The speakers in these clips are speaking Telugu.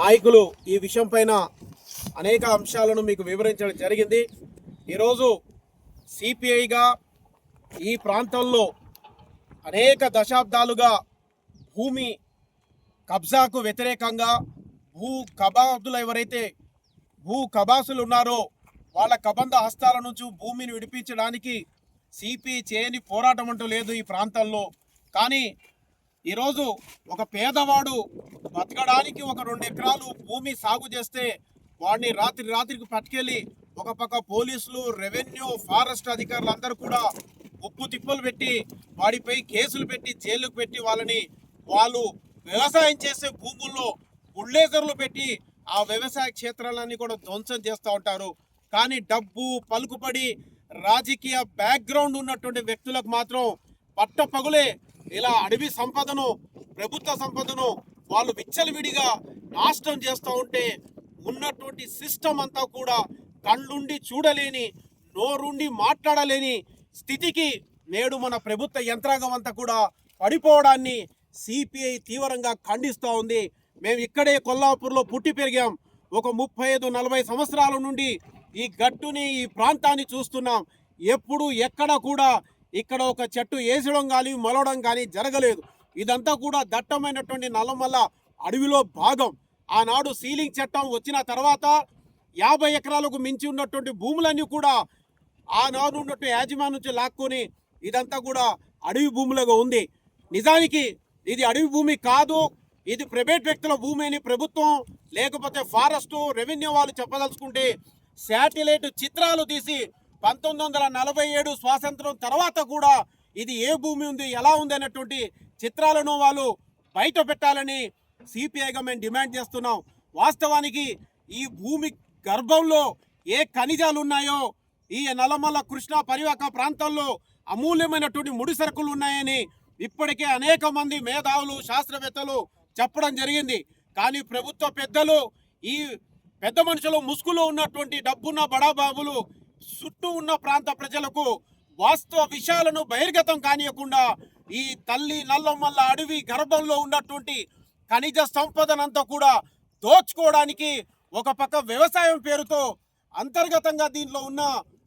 నాయకులు ఈ విషయం పైన అనేక అంశాలను మీకు వివరించడం జరిగింది. ఈరోజు సిపిఐగా ఈ ప్రాంతంలో అనేక దశాబ్దాలుగా భూమి కబ్జాకు వ్యతిరేకంగా భూ కబాదులు ఎవరైతే భూ కబాసులు ఉన్నారో వాళ్ళ కబంధ హస్తాల నుంచి భూమిని విడిపించడానికి సిపి చేయని పోరాటం అంటూ లేదు ఈ ప్రాంతంలో. కానీ ఈరోజు ఒక పేదవాడు బతకడానికి ఒక రెండు ఎకరాలు భూమి సాగు చేస్తే వాడిని రాత్రి రాత్రికి పట్టుకెళ్ళి ఒక పక్క పోలీసులు రెవెన్యూ ఫారెస్ట్ అధికారులు అందరూ కూడా ఉప్పు తిప్పులు పెట్టి వాడిపై కేసులు పెట్టి జైలుకు పెట్టి వాళ్ళని వాళ్ళు వ్యవసాయం చేసే భూముల్లో బుల్డేజర్లు పెట్టి ఆ వ్యవసాయ క్షేత్రాలన్నీ కూడా ధ్వంసం చేస్తూ ఉంటారు. కానీ డబ్బు పలుకుపడి రాజకీయ బ్యాక్గ్రౌండ్ ఉన్నటువంటి వ్యక్తులకు మాత్రం పట్టపగులే ఇలా అడవి సంపదను ప్రభుత్వ సంపదను వాళ్ళు విచ్చలవిడిగా నాశనం చేస్తూ ఉంటే ఉన్నటువంటి సిస్టమ్ అంతా కూడా కళ్ళుండి చూడలేని నోరుండి మాట్లాడలేని స్థితికి నేడు మన ప్రభుత్వ యంత్రాంగం అంతా కూడా పడిపోవడాన్ని సిపిఐ తీవ్రంగా ఖండిస్తూ ఉంది. మేము ఇక్కడే కొల్లాపూర్లో పుట్టి పెరిగాం. ఒక ముప్పై ఐదు నలభై సంవత్సరాల నుండి ఈ గట్టుని ఈ ప్రాంతాన్ని చూస్తున్నాం. ఎప్పుడు ఎక్కడ కూడా ఇక్కడ ఒక చెట్టు వేసడం కానీ మొలవడం కానీ జరగలేదు. ఇదంతా కూడా దట్టమైనటువంటి నల్లమల్ల అడవిలో భాగం. ఆనాడు సీలింగ్ చట్టం వచ్చిన తర్వాత యాభై ఎకరాలకు మించి ఉన్నటువంటి భూములన్నీ కూడా ఆనాడు ఉన్నట్టు యాజమాన్ నుంచి లాక్కొని ఇదంతా కూడా అడవి భూములుగా ఉంది. నిజానికి ఇది అడవి భూమి కాదు ఇది ప్రైవేట్ వ్యక్తుల భూమి అని ప్రభుత్వం లేకపోతే ఫారెస్ట్ రెవెన్యూ వాళ్ళు చెప్పదలుచుకుంటే శాటిలైట్ చిత్రాలు తీసి పంతొమ్మిది వందల నలభై ఏడు స్వాతంత్రం తర్వాత కూడా ఇది ఏ భూమి ఉంది ఎలా ఉంది అనేటువంటి చిత్రాలను వాళ్ళు బయట పెట్టాలని సిపిఐగా మేము డిమాండ్ చేస్తున్నాం. వాస్తవానికి ఈ భూమి గర్భంలో ఏ ఖనిజాలు ఉన్నాయో ఈ నల్లమల్ల కృష్ణా పరివాహక ప్రాంతంలో అమూల్యమైనటువంటి ముడి సరుకులు ఉన్నాయని ఇప్పటికే అనేక మంది మేధావులు శాస్త్రవేత్తలు చెప్పడం జరిగింది. కానీ ప్రభుత్వ పెద్దలు ఈ పెద్ద మనుషులు ముసుగులో ఉన్నటువంటి డబ్బున్న బడాబాబులు చుట్టూ ఉన్న ప్రాంత ప్రజలకు వాస్తవ విషయాలను బహిర్గతం కానియకుండా ఈ తల్లి నల్లమల్ల అడవి గర్భంలో ఉన్నటువంటి ఖనిజ సంపదనంతా కూడా దోచుకోవడానికి ఒక పక్క వ్యవసాయం పేరుతో అంతర్గతంగా దీనిలో ఉన్న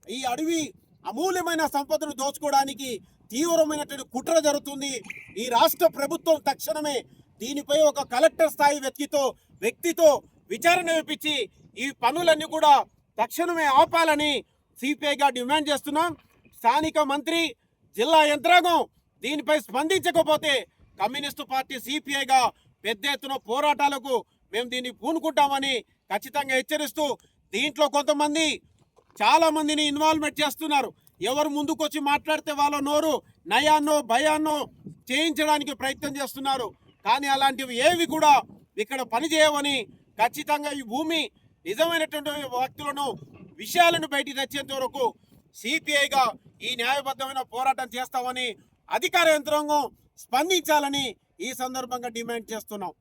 ఈ అడవి అమూల్యమైన సంపదను దోచుకోవడానికి తీవ్రమైనటువంటి కుట్ర జరుగుతుంది. ఈ రాష్ట్ర ప్రభుత్వం తక్షణమే దీనిపై ఒక కలెక్టర్ స్థాయి వ్యక్తితో వ్యక్తితో విచారణ వేపించి ఈ పనులన్నీ కూడా తక్షణమే ఆపాలని సిపిఐగా డిమాండ్ చేస్తున్నాం స్థానిక మంత్రి జిల్లా యంత్రాంగం దీనిపై స్పందించకపోతే కమ్యూనిస్టు పార్టీ సిపిఐగా పెద్ద ఎత్తున పోరాటాలకు మేము దీన్ని పూనుకుంటామని ఖచ్చితంగా హెచ్చరిస్తూ దీంట్లో కొంతమంది చాలా మందిని ఇన్వాల్వ్మెంట్ చేస్తున్నారు. ఎవరు ముందుకొచ్చి మాట్లాడితే వాళ్ళ నోరు నయాన్నో భయాన్నో చేయించడానికి ప్రయత్నం చేస్తున్నారు. కానీ అలాంటివి ఏవి కూడా ఇక్కడ పనిచేయవని ఖచ్చితంగా ఈ భూమి నిజమైనటువంటి వ్యక్తులను విషయాలను బయటికి తెచ్చేంత వరకు సిపిఐగా ఈ న్యాయబద్ధమైన పోరాటం చేస్తామని అధికార యంత్రాంగం స్పందించాలని ఈ సందర్భంగా డిమాండ్ చేస్తున్నాం.